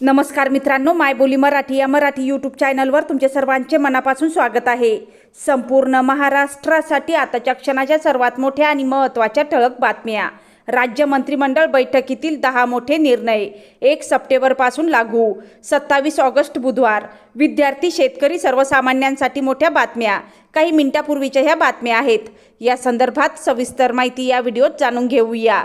नमस्कार मित्रांनो मायबोली मराठी या मराठी यूट्यूब चॅनलवर तुमचे सर्वांचे मनापासून स्वागत आहे. संपूर्ण महाराष्ट्रासाठी आताच्या क्षणाच्या सर्वात मोठ्या आणि महत्त्वाच्या ठळक बातम्या. राज्य मंत्रिमंडळ बैठकीतील दहा मोठे निर्णय एक सप्टेंबरपासून लागू. सत्तावीस ऑगस्ट बुधवार. विद्यार्थी शेतकरी सर्वसामान्यांसाठी मोठ्या बातम्या. काही मिनिटापूर्वीच्या ह्या बातम्या आहेत. या संदर्भात सविस्तर माहिती या व्हिडिओत जाणून घेऊया.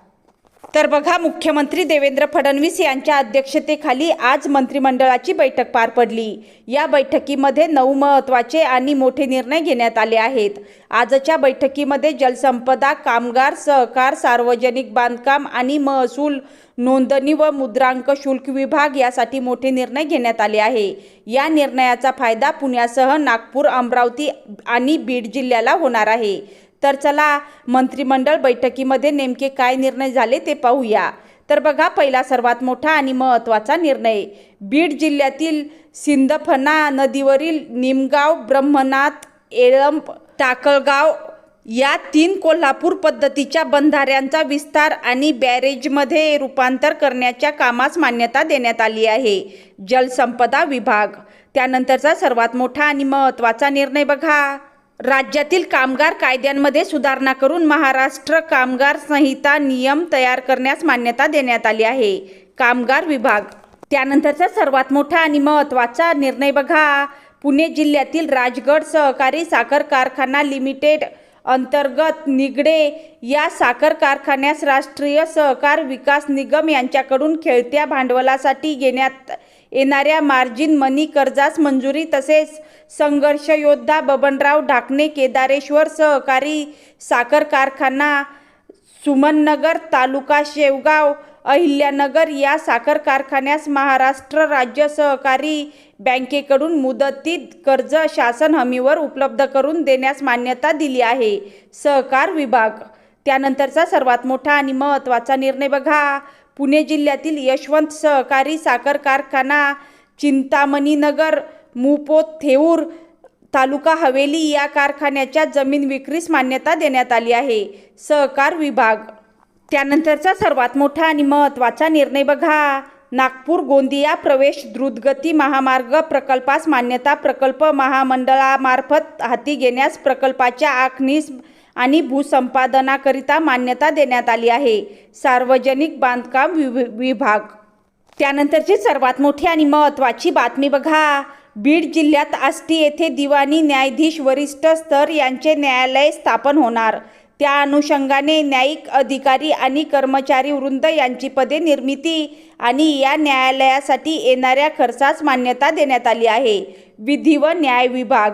तर बघा मुख्यमंत्री देवेंद्र फडणवीस यांच्या अध्यक्षतेखाली आज मंत्रिमंडळाची बैठक पार पडली. या बैठकीमध्ये नऊ महत्त्वाचे आणि मोठे निर्णय घेण्यात आले आहेत. आजच्या बैठकीमध्ये जलसंपदा कामगार सहकार सार्वजनिक बांधकाम आणि महसूल नोंदणी व मुद्रांक शुल्क विभाग यासाठी मोठे निर्णय घेण्यात आले आहे. या निर्णयाचा फायदा पुण्यासह नागपूर अमरावती आणि बीड जिल्ह्याला होणार आहे. तर चला मंत्रिमंडळ बैठकीमध्ये नेमके काय निर्णय झाले ते पाहूया. तर बघा पहिला सर्वात मोठा आणि महत्त्वाचा निर्णय. बीड जिल्ह्यातील सिंदफना नदीवरील निमगाव ब्रह्मनाथ एळंब टाकळगाव या तीन कोल्हापूर पद्धतीच्या बंधाऱ्यांचा विस्तार आणि बॅरेजमध्ये रूपांतर करण्याच्या कामास मान्यता देण्यात आली आहे. जलसंपदा विभाग. त्यानंतरचा सर्वात मोठा आणि महत्त्वाचा निर्णय बघा. राज्यातील कामगार कायद्यांमध्ये सुधारणा करून महाराष्ट्र कामगार संहिता नियम तयार करण्यास मान्यता देण्यात आली आहे. कामगार विभाग. त्यानंतरचा सर्वात मोठा आणि महत्त्वाचा निर्णय बघा. पुणे जिल्ह्यातील राजगड सहकारी साखर कारखाना लिमिटेड अंतर्गत निगडे या साखर कारखान्यास राष्ट्रीय सहकार विकास निगम यांच्याकडून खेळत्या भांडवलासाठी घेण्यात येणाऱ्या मार्जिन मनी कर्जास मंजुरी तसेच संघर्ष योद्धा बबनराव ढाकणे केदारेश्वर सहकारी साखर कारखाना सुमननगर तालुका शेवगाव अहिल्यानगर या साखर कारखान्यास महाराष्ट्र राज्य सहकारी बँकेकडून मुदतीत कर्ज शासन हमीवर उपलब्ध करून देण्यास मान्यता दिली आहे. सहकार विभाग. त्यानंतरचा सर्वात मोठा आणि महत्त्वाचा निर्णय बघा. पुणे जिल्ह्यातील यशवंत सहकारी साखर कारखाना चिंतामणीनगर मुपोत थेऊर तालुका हवेली या कारखान्याच्या जमीन विक्रीस मान्यता देण्यात आली आहे. सहकार विभाग. त्यानंतरचा सर्वात मोठा आणि महत्त्वाचा निर्णय बघा. नागपूर गोंदिया प्रवेश द्रुतगती महामार्ग प्रकल्पास मान्यता प्रकल्प महामंडळामार्फत हाती घेण्यास प्रकल्पाच्या आखणीस आणि भूसंपादनाकरिता मान्यता देण्यात आली आहे. सार्वजनिक बांधकाम विभाग. त्यानंतरची सर्वात मोठी आणि महत्त्वाची बातमी बघा. बीड जिल्ह्यात आष्टी येथे दिवाणी न्यायाधीश वरिष्ठ स्तर यांचे न्यायालय स्थापन होणार. त्या अनुषंगाने न्यायिक अधिकारी आणि कर्मचारी वृंद यांची पदे निर्मिती आणि या न्यायालयासाठी येणाऱ्या खर्चास मान्यता देण्यात आली आहे. विधी व न्याय विभाग.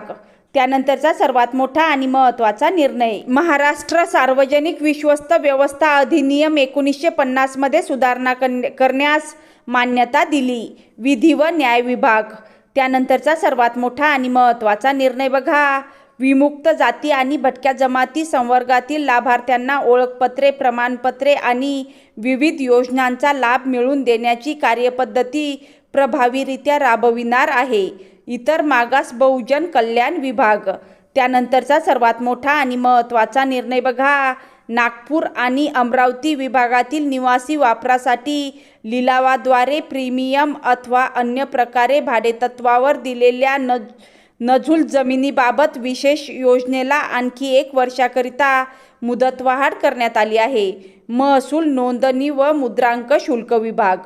त्यानंतरचा सर्वात मोठा आणि महत्त्वाचा निर्णय. महाराष्ट्र सार्वजनिक विश्वस्त व्यवस्था अधिनियम एकोणीसशे पन्नासमध्ये सुधारणा करण्यास मान्यता दिली. विधी व न्याय विभाग. त्यानंतरचा सर्वात मोठा आणि महत्त्वाचा निर्णय बघा. विमुक्त जाती आणि भटक्या जमाती संवर्गातील लाभार्थ्यांना ओळखपत्रे प्रमाणपत्रे आणि विविध योजनांचा लाभ मिळवून देण्याची कार्यपद्धती प्रभावीरित्या राबविणार आहे. इतर मागास बहुजन कल्याण विभाग. त्यानंतरचा सर्वात मोठा आणि महत्त्वाचा निर्णय बघा. नागपूर आणि अमरावती विभागातील निवासी वापरासाठी लिलावाद्वारे प्रीमियम अथवा अन्य प्रकारे भाडेतत्वावर दिलेल्या न नजूल जमिनीबाबत विशेष योजनेला आणखी एक वर्षाकरिता मुदतवाढ करण्यात आली आहे. महसूल नोंदणी व मुद्रांक शुल्क विभाग.